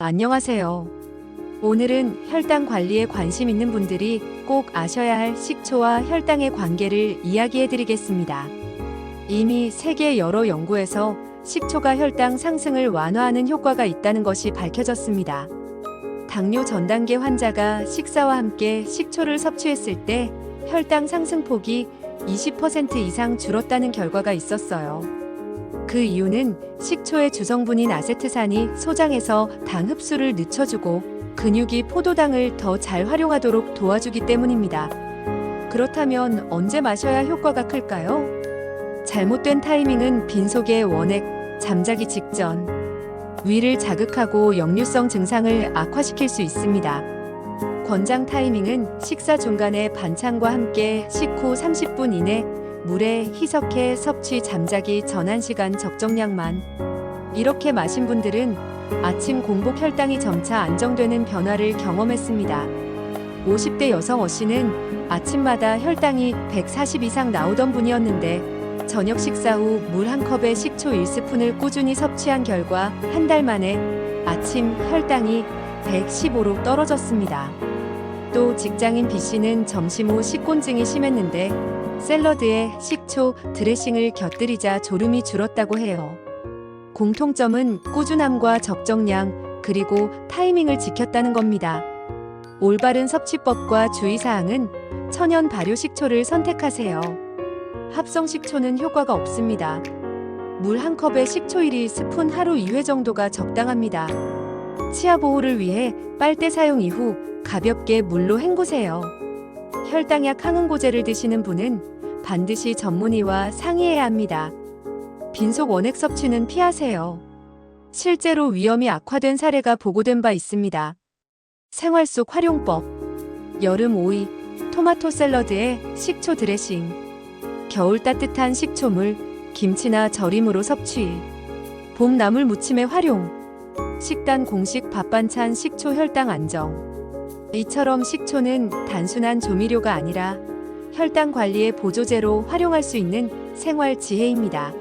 안녕하세요. 오늘은 혈당 관리에 관심 있는 분들이 꼭 아셔야 할 식초와 혈당의 관계를 이야기해 드리겠습니다. 이미 세계 여러 연구에서 식초가 혈당 상승을 완화하는 효과가 있다는 것이 밝혀졌습니다. 당뇨 전 단계 환자가 식사와 함께 식초를 섭취했을 때 혈당 상승폭이 20% 이상 줄었다는 결과가 있었어요. 그 이유는 식초의 주성분인 아세트산이 소장에서 당 흡수를 늦춰주고 근육이 포도당을 더 잘 활용하도록 도와주기 때문입니다. 그렇다면 언제 마셔야 효과가 클까요? 잘못된 타이밍은 빈속의 원액, 잠자기 직전. 위를 자극하고 역류성 증상을 악화시킬 수 있습니다. 권장 타이밍은 식사 중간에 반찬과 함께 식후 30분 이내 물에 희석해 섭취 잠자기 전 1시간 적정량만. 이렇게 마신 분들은 아침 공복 혈당이 점차 안정되는 변화를 경험했습니다. 50대 여성 어 씨는 아침마다 혈당이 140 이상 나오던 분이었는데 저녁 식사 후 물 한 컵에 식초 1스푼을 꾸준히 섭취한 결과 한 달 만에 아침 혈당이 115로 떨어졌습니다. 또 직장인 B 씨는 점심 후 식곤증이 심했는데 샐러드에 식초, 드레싱을 곁들이자 졸음이 줄었다고 해요. 공통점은 꾸준함과 적정량, 그리고 타이밍을 지켰다는 겁니다. 올바른 섭취법과 주의사항은 천연 발효 식초를 선택하세요. 합성 식초는 효과가 없습니다. 물 한 컵에 식초 1이 스푼 하루 2회 정도가 적당합니다. 치아 보호를 위해 빨대 사용 이후 가볍게 물로 헹구세요. 혈당약 항응고제를 드시는 분은 반드시 전문의와 상의해야 합니다. 빈속 원액 섭취는 피하세요. 실제로 위험이 악화된 사례가 보고된 바 있습니다. 생활 속 활용법. 여름 오이, 토마토 샐러드에 식초 드레싱. 겨울 따뜻한 식초물, 김치나 절임으로 섭취. 봄 나물 무침의 활용. 식단 공식 밥 반찬 식초 혈당 안정. 이처럼 식초는 단순한 조미료가 아니라 혈당 관리의 보조제로 활용할 수 있는 생활 지혜입니다.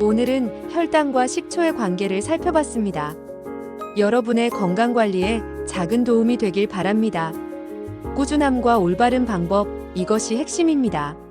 오늘은 혈당과 식초의 관계를 살펴봤습니다. 여러분의 건강 관리에 작은 도움이 되길 바랍니다. 꾸준함과 올바른 방법, 이것이 핵심입니다.